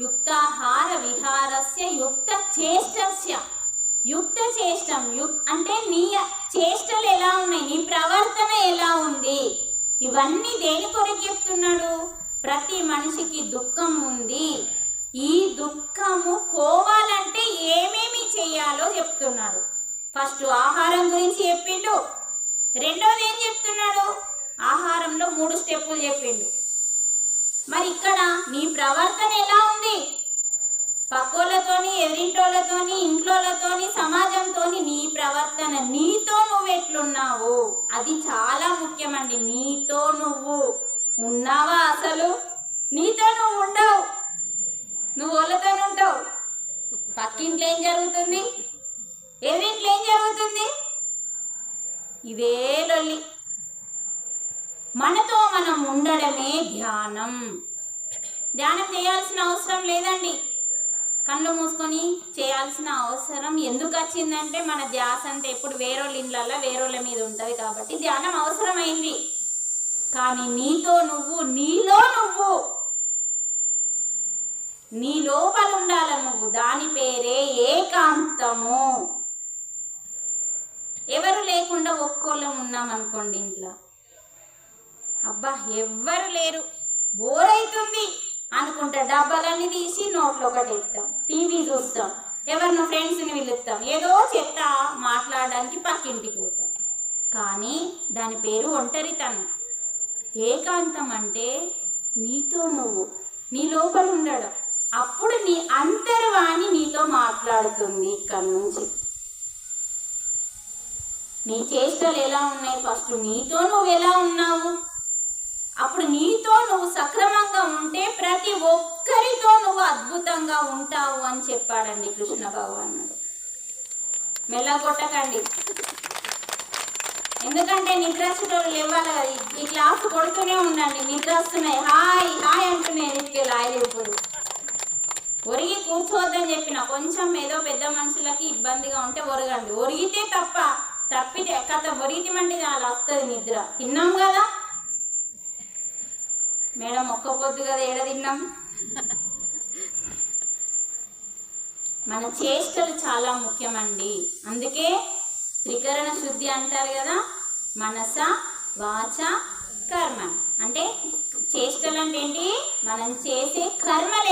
యుక్తాహార విహారస్య యుక్త చేష్టస్య యుక్త చేష్టం యుక్ అంటే నీ చేష్టలు ఎలా ఉన్నాయి? నీ ప్రవర్తన ఎలా ఉంది? ఇవన్నీ దేని కొరకు చెప్తున్నాడు? ప్రతి మనిషికి దుఃఖం ఉంది. ఈ దుఃఖము పోవాలంటే ఏమేమి చేయాలో చెప్తున్నాడు. ఫస్ట్ ఆహారం గురించి చెప్పిండు. రెండోది ఏం చెప్తున్నాడు? ఆహారంలో మూడు స్టెప్పులు చెప్పిండు. మరి ఇక్కడ నీ ప్రవర్తన ఎలా ఉంది? పక్కోళ్ళతోని ఎదిరింటోళ్ళతోని ఇంట్లోళ్ళతోని సమాజంతోని నీ ప్రవర్తన నీతో నువ్వు ఎట్లున్నావు అది చాలా ముఖ్యమండి. నీతో నువ్వు ఉన్నావా అసలు? నీతో నువ్వు ఉండవు. నువ్వు వాళ్ళతో ఉంటావు. పక్కింట్లో ఏం జరుగుతుంది? ఎవరింట్లో ఏం జరుగుతుంది? ఇదే లొల్లి. మనతో మనం ఉండడమే ధ్యానం. ధ్యానం చేయాల్సిన అవసరం లేదండి. కళ్ళు మూసుకొని చేయాల్సిన అవసరం ఎందుకు వచ్చిందంటే మన ధ్యాస అంటే ఎప్పుడు వేరోళ్ళ ఇండ్లల్లో వేరోళ్ళ మీద ఉంటుంది కాబట్టి ధ్యానం అవసరమైంది. కానీ నీతో నువ్వు నీలో నువ్వు నీ లోపల ఉండాల నువ్వు దాని పేరే ఏకాంతము. ఎవరు లేకుండా ఒక్కోళ్ళం ఉన్నాం అనుకోండి ఇంట్లో. అబ్బా ఎవ్వరు లేరు. బోర్ అవుతుంది అనుకుంటా డబ్బాలన్నీ తీసి నోట్లో ఒకటి ఎత్తాం టీవీ చూస్తాం. ఎవరినో ఫ్రెండ్స్ని పిలుస్తాం. ఏదో చెత్త మాట్లాడడానికి పక్కింటికి పోతాం. కానీ దాని పేరు ఒంటరితనం. ఏకాంతం అంటే నీతో నువ్వు నీ లోపల ఉండడం. అప్పుడు నీ అంతర్వాణి నీతో మాట్లాడుతుంది ఇక్కడ నుంచి. నీ చేష్టలు ఎలా ఉన్నాయి? ఫస్ట్ నీతో నువ్వు ఎలా ఉన్నావు? అప్పుడు నీతో నువ్వు సక్రమంగా ఉంటే ప్రతి ఒక్కరితో నువ్వు అద్భుతంగా ఉంటావు అని చెప్పాడండి కృష్ణ భగవానుడు మెల్లగొట్టకండి. ఎందుకంటే నిద్ర వచ్చేటోళ్ళు ఇవ్వాలి కదా. ఈ- క్లాస్ కొడుతూనే ఉండండి. నిద్ర వస్తున్నాయి హాయ్ హాయ్ అంటున్నాయి ఎందుకే లాయలు ఒరిగి కూర్చోవద్దని చెప్పిన కొంచెం ఏదో పెద్ద మనుషులకి ఇబ్బందిగా ఉంటే ఒరగండి. ఒరిగితే తప్ప తప్పితే కథ ఒరిగితే ఒరిగితమంటే అలా వస్తుంది నిద్ర. తిన్నాం కదా? మేడం ఒక్క పొద్దు కదా ఏడ తిన్నాం? మన చేష్టలు చాలా ముఖ్యమండి. అందుకే త్రికరణ శుద్ధి అంటారు కదా మనస వాచ కర్మ. అంటే చేష్టలు అంటే ఏంటి? మనం చేసే కర్మలే.